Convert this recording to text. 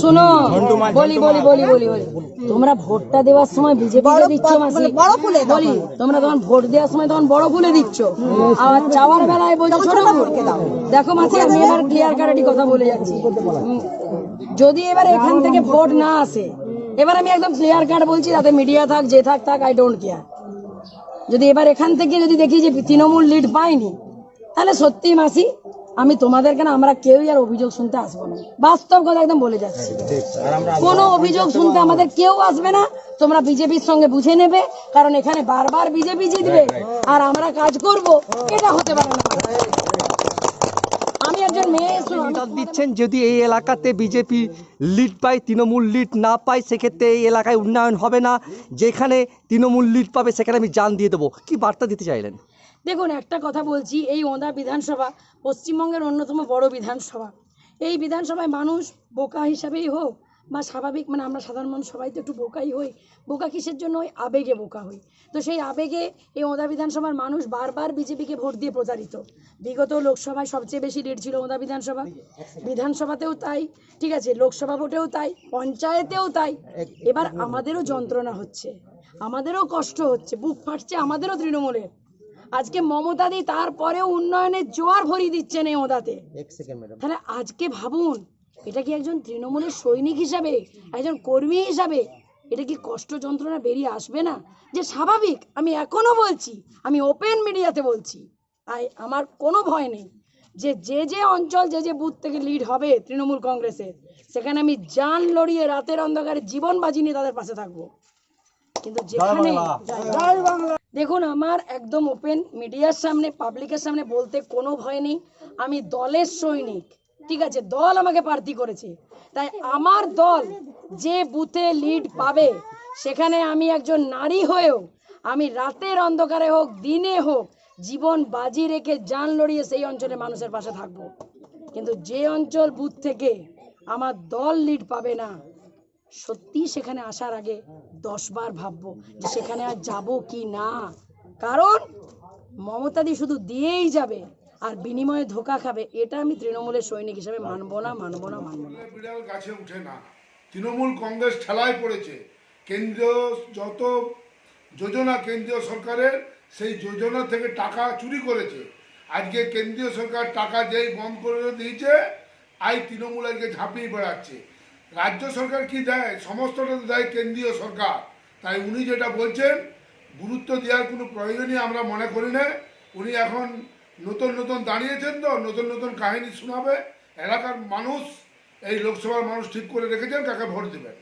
শোনো। বলি বলি বলি বলি বলি। তোমরা ভোটটা দেওয়ার সময় বিজেপিকে দিচ্ছ মাসি? বড় ফুলে বলি তোমরা তখন ভোট দেওয়ার সময় তখন বড় ফুলে দিচ্ছ। আবার চাওয়ার বেলায় বলছো ছোট ফুল। দেখো মাসি আমি এবার ক্লিয়ার কাটাটি কথা বলে যাচ্ছি। যদি এবার এখান থেকে ভোট না আসে এবার আমি একদম ক্লিয়ার কাট বলছি তাতে মিডিয়া থাক যে থাক থাক আই ডোন্ট কেয়ার যদি এবার এখান থেকে যদি দেখি যে তৃণমূল লিড পাইনি তাহলে সত্যি মাসি আমি তোমাদের কেন? আমরা কেউই আর অভিযোগ শুনতে আসব না। বাস্তব কথা একদম বলে যাচ্ছি। কোনো অভিযোগ শুনতে আমাদের কেউ আসবে না। তোমরা বিজেপির সঙ্গে বুঝে নেবে, কারণ এখানে বারবার বিজেপি জিতবে। আর আমরা কাজ করব, এটা হতে পারে না। এটা দিচ্ছেন যদি এই এলাকাতে বিজেপি লিড পায়, তৃণমূল লিড না পায়, সেক্ষেত্রে এই এলাকায় উন্নয়ন হবে না। যেখানে তৃণমূল লিড পাবে, সেখানে আমি জান দিয়ে দেবো। কি বার্তা দিতে চাইলেন? দেখুন, একটা কথা বলছি, এই ওঁদা বিধানসভা পশ্চিমবঙ্গের অন্যতম বড় বিধানসভা। এই বিধানসভায় মানুষ বোকা হিসাবেই হোক বা স্বাভাবিক মানে আমরা সাধারণ মানুষ সবাই তো একটু বোকাই হই। বোকা কিসের জন্য? ওই আবেগে বোকা হই। তো সেই আবেগে এই ওদা বিধানসভার মানুষ বারবার বিজেপিকে ভোট দিয়ে প্রচারিত বিগত লোকসভায় সবচেয়ে বেশি রেট ছিল ওদা বিধানসভা। বিধানসভাতেও তাই ঠিক আছে লোকসভা ভোটেও তাই পঞ্চায়েতেও তাই। এবার আমাদেরও যন্ত্রণা হচ্ছে। আমাদেরও কষ্ট হচ্ছে। বুক ফাটছে আমাদেরও তৃণমূলের। আজকে মমতা দি তারপরেও উন্নয়নের জোয়ার ভরিয়ে দিচ্ছেন এই ওদাতে। তাহলে আজকে ভাবুন এটা কি একজন তৃণমূলের সৈনিক হিসাবে একজন কর্মী হিসাবে? এটা কি কষ্ট যন্ত্রণা বেরিয়ে আসবে না? যে স্বাভাবিক আমি এখনও বলছি আমি ওপেন মিডিয়াতে বলছি আই আমার কোনো ভয় নেই যে যে যে অঞ্চল যে যে বুথ থেকে লিড হবে তৃণমূল কংগ্রেসের সেখানে আমি জান লড়িয়ে রাতের অন্ধকারে জীবন বাজি নিয়ে তাদের পাশে থাকব। কিন্তু যেখানে দেখুন আমার একদম ওপেন মিডিয়ার সামনে পাবলিকের সামনে বলতে কোনো ভয় নেই। আমি দলের সৈনিক। ঠিক আছে, দল আমাকে প্রার্থী করেছে। তাই আমার দল যে বুথে লিড পাবে, সেখানে আমি একজন নারী হয়েও, আমি রাতের অন্ধকারে হোক, দিনে হোক, জীবন বাজি রেখে জান লড়িয়ে সেই অঞ্চলে মানুষের পাশে থাকব। কিন্তু যে অঞ্চল বুথ থেকে আমার দল লিড পাবে না সত্যি সেখানে আসার আগে দশ বার ভাববো যে সেখানে আর যাব কি না। কারণ মমতাদি শুধু দিয়েই যাবে আর বিনিময়ে ধোকা খাবে, এটা আমি তৃণমূলের সৈনিক হিসেবে মানবো না মানবো না মানবো না। বিড়াল গাছে উঠে না। তৃণমূল কংগ্রেস ঠেলায় পড়েছে। কেন্দ্রীয় যত যোজনা কেন্দ্রীয় সরকারের, সেই যোজনা থেকে টাকা চুরি করেছে। আজকে কেন্দ্রীয় সরকার টাকা যেই বন্ধ করে দিয়েছে, আই তৃণমূল আজকে ঝাঁপিয়ে বেড়াচ্ছে। রাজ্য সরকার কি দেয়? সমস্তটা দেয় কেন্দ্রীয় সরকার। তাই উনি যেটা বলছেন, গুরুত্ব দেওয়ার কোনো প্রয়োজনই আমরা মনে করি না। উনি এখন নতুন নতুন দাঁড়িয়েছেন তো, নতুন নতুন কাহিনী শোনাবে, এলাকার মানুষ, এই লোকসভার মানুষ ঠিক করে রেখেছেন, কাকে ভোট দেবেন?